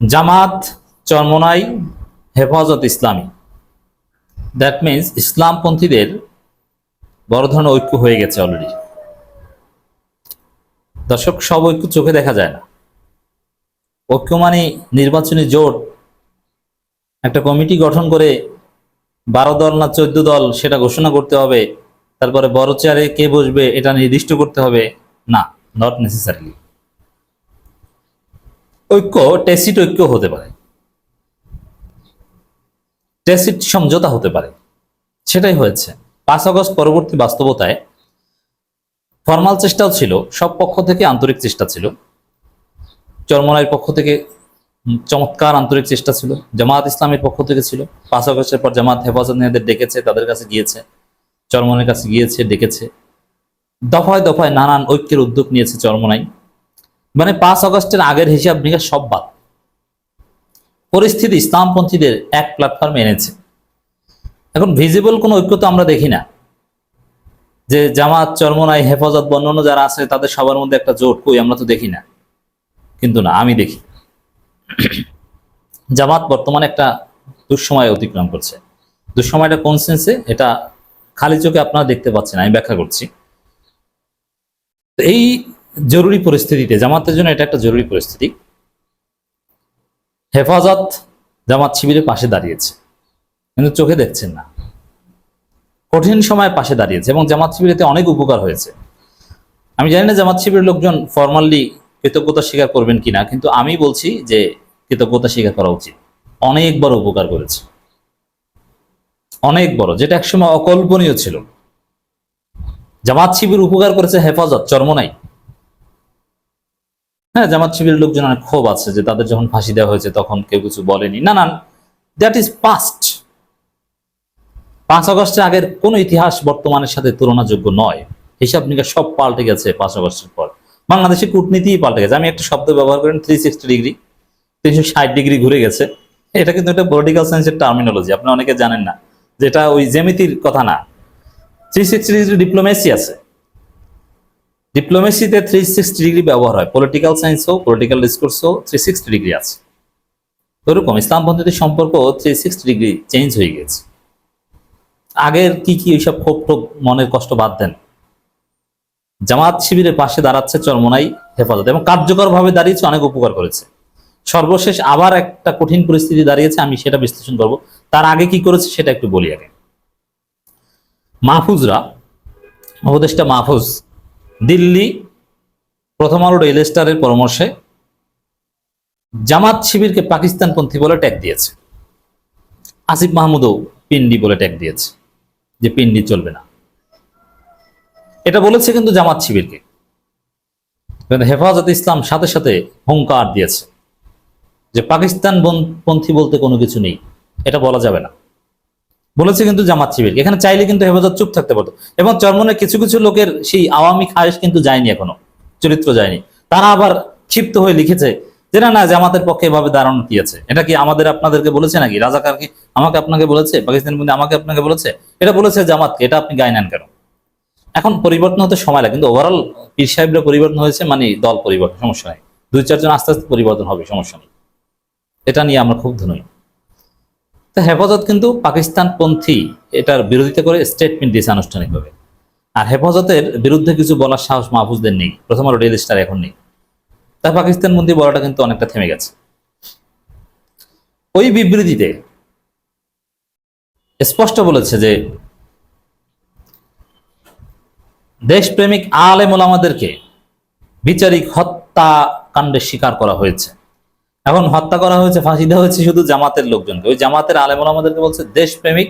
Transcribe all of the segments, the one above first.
জামাত চরমনাই হেফাজত ইসলামী। That means ইসলামপন্থীদের বড় ধরনের ঐক্য হয়ে গেছে অলরেডি দর্শক, সব ঐক্য চোখে দেখা যায় না। ঐক্য মানে নির্বাচনী জোট। একটা কমিটি গঠন করে বারো দল না চোদ্দ দল সেটা ঘোষণা করতে হবে, তারপরে বড় চেয়ারে কে বসবে এটা নির্দিষ্ট করতে হবে, না নট নেসেসারিলি ঐক্য টেসিট ঐক্য হতে পারে। টেসিট সমঝোতা হতে পারে। সেটাই হয়েছে। পাঁচ আগস্ট পরবর্তী বাস্তবতায় ফর্মাল চেষ্টাও ছিল, সব পক্ষ থেকে আন্তরিক চেষ্টা ছিল। চরমনাইয়ের পক্ষ থেকে চমৎকার আন্তরিক চেষ্টা ছিল জামাত ইসলামের পক্ষ থেকে ছিল। পাঁচ আগস্টের পর জামাত হেফাজত নেতাদের ডেকেছে, তাদের কাছে গিয়েছে চরমনের কাছে গিয়েছে, ডেকেছে। দফায় দফায় নানান ঐক্যের উদ্যোগ নিয়েছে চরমনাই। মানে পাঁচ আগস্টের আগের হিসাব নিকাশ সব বাদ। পরিস্থিতি ইসলামপন্থীদের এক প্ল্যাটফর্মে এনেছে। এখন ভিজিবল কোনো ঐক্য তো আমরা দেখি না। যে জামাত, চরমনাই, হেফাজত বর্ণনা যারা আছে, তাদের সবার মধ্যে একটা জোট, কই আমরা তো দেখি না। কিন্তু না, আমি দেখি। জামাত বর্তমানে একটা দুঃসময় অতিক্রম করছে। দুঃসময়টা কোন সেন্সে এটা খালি চোখে আপনারা দেখতে পাচ্ছেন, আমি ব্যাখ্যা করছি। এই জরুরি পরিস্থিতিতে জামাতের জন্য এটা একটা জরুরি পরিস্থিতি। হেফাজত জামাত শিবিরের পাশে দাঁড়িয়েছে, কিন্তু চোখে দেখছেন না। কঠিন সময় পাশে দাঁড়িয়েছে এবং জামাত শিবিরেতে অনেক উপকার হয়েছে। আমি জানি না জামাত শিবিরের লোকজন ফর্মালি কৃতজ্ঞতা স্বীকার করবেন কিনা, কিন্তু আমি বলছি যে কৃতজ্ঞতা স্বীকার করা উচিত। অনেক বড় উপকার করেছে। অনেক বড়, যেটা একসময় অকল্পনীয় ছিল। জামাত শিবির উপকার করেছে হেফাজত চরমনাই হ্যাঁ জামাত শিবিরের লোকজন অনেক ক্ষোভ আছে যে তাদের যখন ফাঁসি দেওয়া হয়েছে তখন কেউ কিছু বলেনি। না না দ্যাট ইজ পাস্ট পাঁচ আগস্টের আগের কোন ইতিহাস বর্তমানের সাথে তুলনাযোগ্য নয়। হিসাব নিকাশ সব পাল্টে গেছে পাঁচ আগস্টের পর। বাংলাদেশে কূটনীতি পাল্টে গেছে। আমি একটা শব্দ ব্যবহার করেন থ্রি সিক্সটি ডিগ্রি তিনশো ষাট ডিগ্রি ঘুরে গেছে। এটা কিন্তু একটা পলিটিক্যাল সায়েন্সের টার্মিনোলজি আপনি অনেকে জানেন না। যেটা ওই জেমিতির কথা না। থ্রি সিক্সটি ডিগ্রি ডিপ্লোমেসি আছে। ডিপ্লোমেসিতে থ্রি সিক্সটি ডিগ্রি ব্যবহার হয়। পলিটিক্যাল সায়েন্স হোক পলিটিক্যাল ডিসকোর্স হোক থ্রি সিক্সটি ডিগ্রি আছে। ওরকম ইসলামপন্থীদের সম্পর্ক থ্রি সিক্সটি ডিগ্রি চেঞ্জ হয়ে গেছে। আগের কি কি ওইসব ক্ষোভ টোপ মনের কষ্ট বাদ দেন। জামাত শিবিরের পাশে দাঁড়াচ্ছে চরমনাই হেফাজত এবং কার্যকরভাবে দাঁড়িয়েছে অনেক উপকার করেছে। সর্বশেষ আবার একটা কঠিন পরিস্থিতি দাঁড়িয়েছে, আমি সেটা বিশ্লেষণ করব। তার আগে কি করেছে সেটা একটু বলি আগে। মাহফুজরা, উপদেষ্টা মাহফুজ দিল্লি প্রথম আলো রেল স্টারের পরামর্শে জামাত শিবিরকে পাকিস্তানপন্থী বলে ট্যাগ দিয়েছে। আসিফ মাহমুদও পিন্ডি বলে ট্যাগ দিয়েছে যে পিন্ডি চলবে না। এটা বলেছে কিন্তু জামাত শিবিরকে। হেফাজত ইসলাম সাথে সাথে হুঙ্কার দিয়েছে যে পাকিস্তান পন্থী বলতে কোনো কিছু নেই, এটা বলা যাবে না। বলেছে কিন্তু জামাত শিবির। এখানে চাইলে কিন্তু হেফাজত চুপ থাকতে পারতো। এবং চরমনের কিছু কিছু লোকের সেই আওয়ামী খায়েশ কিন্তু যায়নি এখনও, চরিত্র যায়নি। তারা আবার ক্ষিপ্ত হয়ে লিখেছে যে, না না, জামাতের পক্ষে এভাবে দাঁড়ানো কি আছে? এটা কি আমাদের আপনাদেরকে বলেছে নাকি? রাজাকার কি আমাকে আপনাকে বলেছে? পাকিস্তান আমাকে আপনাকে বলেছে? এটা বলেছে জামাতকে, এটা আপনি গায়ে নেন কেন? এখন পরিবর্তন হতে সময় লাগে, কিন্তু ওভারঅল পীর সাহেবরা পরিবর্তন হয়েছে মানে দল পরিবর্তন, সমস্যা নেই। দুই চারজন আস্তে আস্তে পরিবর্তন হবে, সমস্যা নেই। এটা নিয়ে আমরা খুব ধনী তো হেফাজত কিন্তু পাকিস্তানপন্থী এটার বিরোধিতা করে স্টেটমেন্ট দিয়েছে আনুষ্ঠানিকভাবে। আর হেফাজতের বিরুদ্ধে কিছু বলার সাহস মাহফুজদের নেই। প্রথম আলো রেল স্টার এখন নেই। তা পাকিস্তান বন্দি বলাটা কিন্তু অনেকটা থেমে গেছে। ওই বিবৃতিতে স্পষ্ট বলেছে যে, দেশপ্রেমিক আলেম ওলামাদেরকে বিচারিক হত্যাকাণ্ডের শিকার করা হয়েছে। এখন হত্যা করা হয়েছে, ফাঁসি দেওয়া হয়েছে শুধু জামাতের লোকজনকে। ওই জামাতের আলেম ওলামাদেরকে বলছে, দেশপ্রেমিক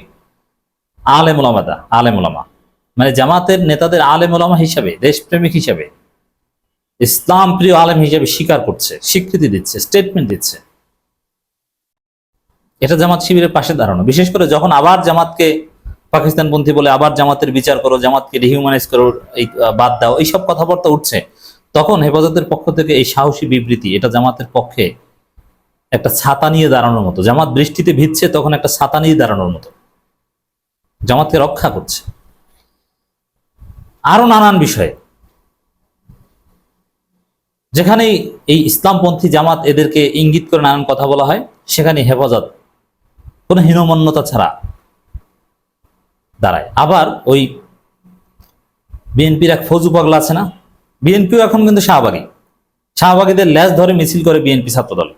আলেম ওলামাদা আলেম ওলামা মানে জামাতের নেতাদের আলেম ওলামা হিসাবে, দেশপ্রেমিক হিসাবে। ইসলাম প্রিয় আলেম হিসাবে স্বীকার করছে, স্বীকৃতি দিচ্ছে স্টেটমেন্ট দিচ্ছে। এটা জামাত শিবিরের পাশে দাঁড়ানো। বিশেষ করে যখন আবার জামাতকে পাকিস্তানপন্থী বলে আবার জামাতের বিচার করো, জামাতকে রিহিউম্যানাইজ করো, এই বাদ দাও, এইসব কথাবার্তা উঠছে, তখন হেফাজতের পক্ষ থেকে এই সাহসী বিবৃতি, এটা জামাতের পক্ষে একটা ছাতা নিয়ে দাঁড়ানোর মতো। জামাত বৃষ্টিতে ভিজছে, তখন একটা ছাতা নিয়ে দাঁড়ানোর মতো। জামাতকে রক্ষা করছে। আরও নানান বিষয়ে। যেখানে এই ইসলামপন্থী জামাত এদেরকে ইঙ্গিত করে নানান কথা বলা হয় সেখানে হেফাজত, কোনো হীনমন্যতা ছাড়া দাঁড়ায়। আবার ওই বিএনপির এক ফৌজু পাগলা আছে না? বিএনপিও এখন কিন্তু শাহবাগী। শাহবাগীদের ল্যাজ ধরে মিছিল করে বিএনপি ছাত্রদল।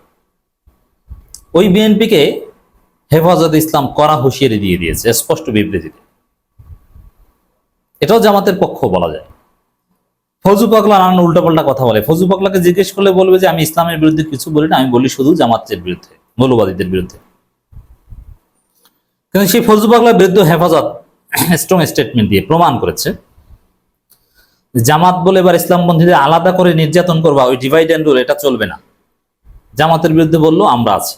ওই বিএনপিকে হেফাজত ইসলাম করা হুঁশিয়ারি দিয়ে দিয়েছে, স্পষ্ট বিবৃতিতে। এটাও জামাতের পক্ষ বলা যায়। ফজু পাগলা নানান উল্টাপাল্টা কথা বলে। ফজু পাগলাকে জিজ্ঞেস করলে বলবে যে, আমি ইসলামের বিরুদ্ধে কিছু বলি না, আমি বলি শুধু জামাতের বিরুদ্ধে, মৌলবাদীদের বিরুদ্ধে। কিন্তু সেই ফজু পাগলার বিরুদ্ধে হেফাজত স্ট্রং স্টেটমেন্ট দিয়ে প্রমাণ করেছে জামাত বলে এবার ইসলামপন্থীদের আলাদা করে নির্যাতন করবা, ওই ডিভাইড অ্যান্ড রুল এটা চলবে না। জামাতের বিরুদ্ধে বলল, আমরা আছি।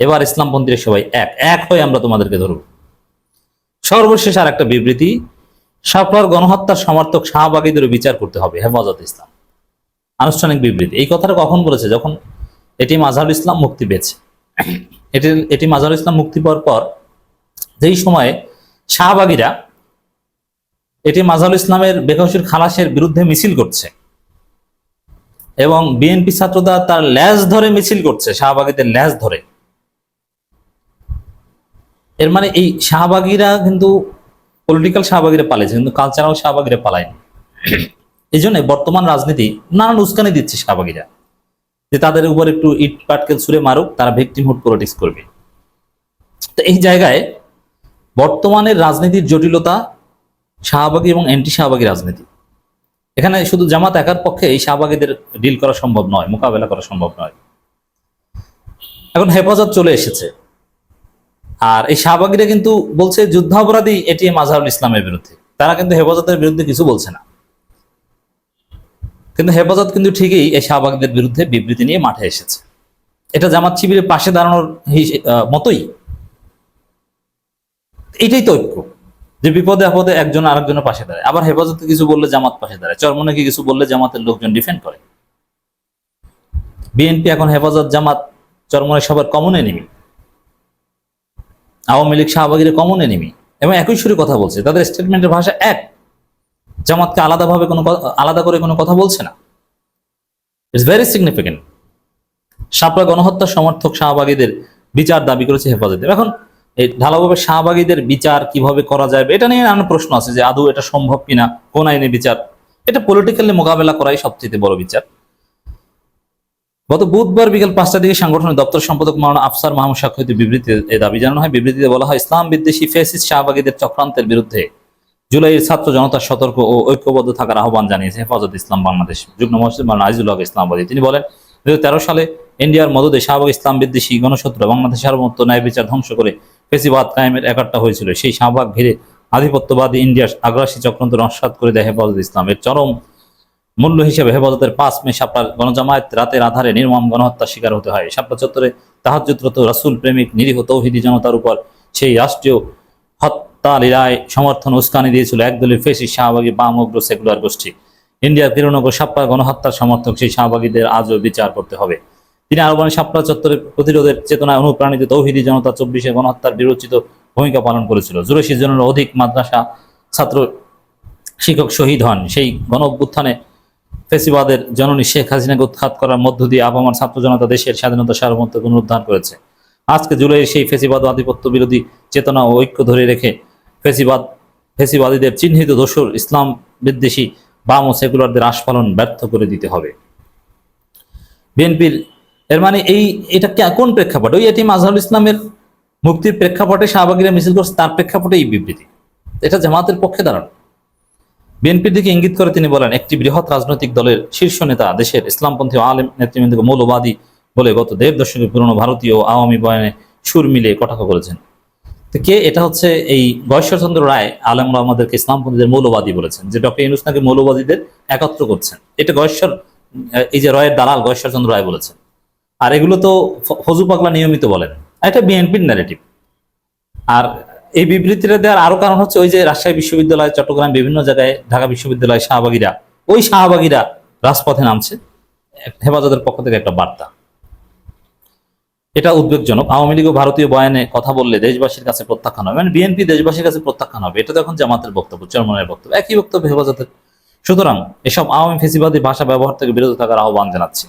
এবার ইসলামপন্থীরা সবাই এক। এক হয়ে আমরা তোমাদেরকে ধরব। সর্বশেষ আর একটা বিবৃতি সাপলার গণহত্যার সমর্থক শাহবাগীদের বিচার করতে হবে, হেফাজত ইসলাম। আনুষ্ঠানিক বিবৃতি। এই কথাটা কখন বলেছে? যখন এটি মাঝহারুল ইসলাম মুক্তি পেয়েছে। এটি এটি মাঝহারুল ইসলাম মুক্তি পাওয়ার পর যেই সময়ে শাহবাগীরা এটি মাঝহারুল ইসলামের বেকসির খালাসের বিরুদ্ধে মিছিল করছে এবং বিএনপি ছাত্ররা তার ল্যাজ ধরে মিছিল করছে, শাহবাগীদের ল্যাজ ধরে। এর মানে এই শাহবাগীরা কিন্তু পলিটিক্যাল শাহবাগীরা পালিয়েছে কিন্তু কালচারাল শাহবাগীরা পালায়নি। এই জন্য বর্তমান রাজনীতি নানান উস্কানি দিচ্ছে শাহবাগীরা, যে তাদের উপর একটু ইট, পাটকেল ছুড়ে মারুক, তারা ভিক্টিমহুড পলিটিক্স করবে। তো এই জায়গায় বর্তমানের রাজনীতির জটিলতা শাহবাগী এবং অ্যান্টি শাহবাগী রাজনীতি। এখানে শুধু জামাত একার পক্ষে এই শাহবাগীদের ডিল করা সম্ভব নয়, মোকাবেলা করা সম্ভব নয়। এখন হেফাজত চলে এসেছে। আর এই শাহবাগীরা কিন্তু বলছে যুদ্ধাপরাধী এটি মাঝহারুল ইসলামের বিরুদ্ধে। তারা কিন্তু হেফাজতের বিরুদ্ধে কিছু বলছে না। কিন্তু হেফাজত কিন্তু ঠিকই এই শাহবাগীদের বিরুদ্ধে বিবৃতি নিয়ে মাঠে এসেছে। এটা জামাত শিবিরের পাশে দাঁড়ানোর মতোই। এটাই তো ঐক্য। যে বিপদে আপদে একজন আরেকজনের পাশে দাঁড়ায়। আবার হেফাজতে কিছু বললে জামাত পাশে দাঁড়ায়। চরমনাকে কিছু বললে জামাতের লোকজন ডিফেন্ড করে। বিএনপি এখন হেফাজত জামাত চরমনে সবার কমন এনিমি। আওয়ামী লীগ শাহবাগীর কমন এনিমি এবং একই সুরে কথা বলছে। তাদের স্টেটমেন্টের ভাষা এক। জামাতকে আলাদাভাবে কোনো আলাদা করে কোনো কথা বলছে না। ইটস ভেরি সিগনিফিকেন্ট সাপড়া গণহত্যার সমর্থক শাহবাগীদের বিচার দাবি করেছে হেফাজতে। এখন এই ঢালাভাবে শাহবাগীদের বিচার কীভাবে করা যাবে, এটা নিয়ে নানান প্রশ্ন আছে যে আদৌ এটা সম্ভব কিনা, কোন আইনে বিচার? এটা পলিটিক্যালি মোকাবেলা করাই সবচেয়ে বড় বিচার। গত বুধবার বিকেল পাঁচটা দিকে সংগঠনের দপ্তর সম্পাদক মাওলানা আফসার মাহমুদ সাক্ষরিত বিবৃতি এ দাবি জানানো হয়। বিবৃতিতে বলা হয়, ইসলাম বিদ্বেষী ফেসিস শাহবাগীদের চক্রান্তের বিরুদ্ধে জুলাইয়ের ছাত্র জনতার সতর্ক ও ঐক্যবদ্ধ থাকার আহ্বান জানিয়েছে হেফাজত ইসলাম বাংলাদেশ। যুগ্ম মহাসচিব মাওলানা আজিজুল হক ইসলামবাদী। তিনি বলেন দুই হাজার তেরো সালে ইন্ডিয়ার মদদে শাহবাগ ইসলাম বিদ্বেষী গণশত্রু বাংলাদেশের সার্বভৌমত্ব ন্যায় বিচার ধ্বংস করে ফেসিবাদ কায়েমের একাট্টা হয়েছিল। সেই শাহবাগ ঘিরে আধিপত্যবাদী ইন্ডিয়ার আগ্রাসী চক্রান্ত নস্বাত করে দেয় হেফাজত ইসলাম। এর চরম মূল্য হিসেবে হেফাজতের পাঁচ মে সাপড়ার গণজামায়াত রাতের আধারে নির্মম গণহত্যার শিকার হতে হয়। সাপড়া চত্বরে তাহাজুদ্রত রাসুল, প্রেমিক, নিরীহ তৌহিদি জনতার উপর সেই রাষ্ট্রীয় হত্যা লীলায় সমর্থন উস্কানি দিয়েছিল একদলীয় ফেসি শাহবাগী বাম উগ্র সেকুলার গোষ্ঠী। ইন্ডিয়ার তিরুনগর সাপ্পা গণহত্যার সমর্থক সেই শাহবাগীদের আজও বিচার করতে হবে। তিনি আরও বলেন সাপ্লা চত্বরের প্রতিরোধের চেতনায় অনুপ্রাণিত তৌহিদি জনতা চব্বিশে গণহত্যার বিরোচিত ভূমিকা পালন করেছিল। জুরাশি জনের অধিক মাদ্রাসা ছাত্র শিক্ষক শহীদ হন। সেই গণ অভ্যুত্থানে ফেসিবাদের জননী শেখ হাসিনাকে উৎখাত করার মধ্য দিয়ে আবহাওয়ার ছাত্র জনতা দেশের স্বাধীনতা সার্বভৌমত্ব পুনরুদ্ধার করেছে। আজকে জুলাইয়ের সেই ফেসিবাদ আধিপত্য বিরোধী চেতনা ও ঐক্য ধরে রেখে ফেসিবাদ, ফেসিবাদীদের চিহ্নিত দোসর ইসলাম বিদ্বেষী বাম ও সেকুলারদের আস্ফালন ব্যর্থ করে দিতে হবে। বিএনপির, এর মানে এই, এটা কোন প্রেক্ষাপট? ওই এটি মাজহারুল ইসলামের মুক্তির প্রেক্ষাপটে শাহবাগীরা মিছিল করছে, তার প্রেক্ষাপটে এই বিবৃতি। এটা জামাতের পক্ষে দাঁড়ানো। বিএনপির দিকে ইঙ্গিত করে তিনি বলেন, একটি বৃহৎ রাজনৈতিক দলের শীর্ষ নেতা দেশের ইসলামপন্থী আলেম নেতৃবৃন্দকে মৌলবাদী বলে গত দেড় দশকের পুরনো ভারতীয় আওয়ামী বয়ানে সুর মিলিয়ে কটাক্ষ করেছেন। কে? এটা হচ্ছে এই গয়েশ্বরচন্দ্র রায় আলম আমাদেরকে ইসলামপন্থীদের মৌলবাদী বলেছেন, যে ডক্টর ইউনুস নাকি মৌলবাদীদের একত্র করছেন। এটা গয়েশ্বর, এই যে রয়ের দালাল গয়েশ্বরচন্দ্র রায় বলেছেন। আর এগুলো তো ফজু পাগলা নিয়মিত বলেন। এটা বিএনপির ন্যারেটিভ আর এই বিবৃতিটা দেওয়ার আরও কারণ হচ্ছে ওই যে রাজশাহী বিশ্ববিদ্যালয়, চট্টগ্রাম বিভিন্ন জায়গায় ঢাকা বিশ্ববিদ্যালয় শাহবাগীরা, ওই শাহবাগীরা রাজপথে নামছে। হেফাজতের পক্ষ থেকে একটা বার্তা। এটা উদ্বেগজনক। আওয়ামী লীগ ভারতীয় বয়ানে কথা বললে দেশবাসীর কাছে প্রত্যাখ্যান হবে। মানে বিএনপি দেশবাসীর কাছে প্রত্যাখ্যান হবে। এটা তো এখন জামাতের বক্তব্য চরমনের বক্তব্য। একই বক্তব্য হেফাজতের। সুতরাং এসব আওয়ামী ফেসিবাদী ভাষা ব্যবহার থেকে বিরত থাকার আহ্বান জানাচ্ছি।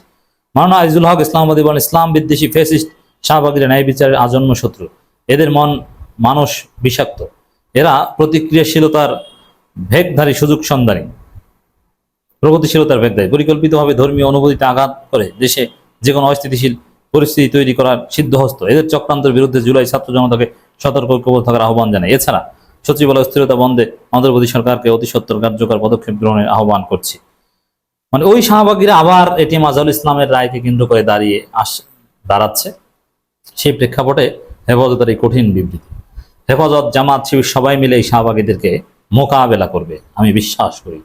মাওলানা আজিজুল হক, ইসলামাবাদী বলেন ইসলাম বিদ্বেষী ফেসিস্ট শাহবাগীরা ন্যায় বিচারের আজন্ম শত্রু। এদের মন মানুষ বিষাক্ত। এরা প্রতিক্রিয়াশীলতার ভেগধারী সুযোগ সন্ধানী। প্রগতিশীলতার ভেগধারী পরিকল্পিতভাবে ধর্মীয় অনুভূতিতে আঘাত করে দেশে যে কোনো অস্থিতিশীল পরিস্থিতি তৈরি করার সিদ্ধহস্ত। এদের চক্রান্তের বিরুদ্ধে জুলাই ছাত্র জনতাকে সতর্ক ঐক্যবদ্ধ থাকার আহ্বান জানায়। এছাড়া সচিবালয় স্থিরতা বন্ধে অন্ধ্রপ্রদেশ সরকারকে অতি সত্তর কার্যকর পদক্ষেপ গ্রহণের আহ্বান করছি। মানে ওই শাহবাগীরা আবার এটিএম আজহারুল ইসলামের রায়কে কেন্দ্র করে দাঁড়িয়ে আস দাঁড়াচ্ছে। সেই প্রেক্ষাপটে হেফাজতের এই কঠিন বিবৃতি। হেফাজত জামাত শিবির সবাই মিলে এই শাহবাগীদেরকে মোকাবেলা করবে আমি বিশ্বাস করি।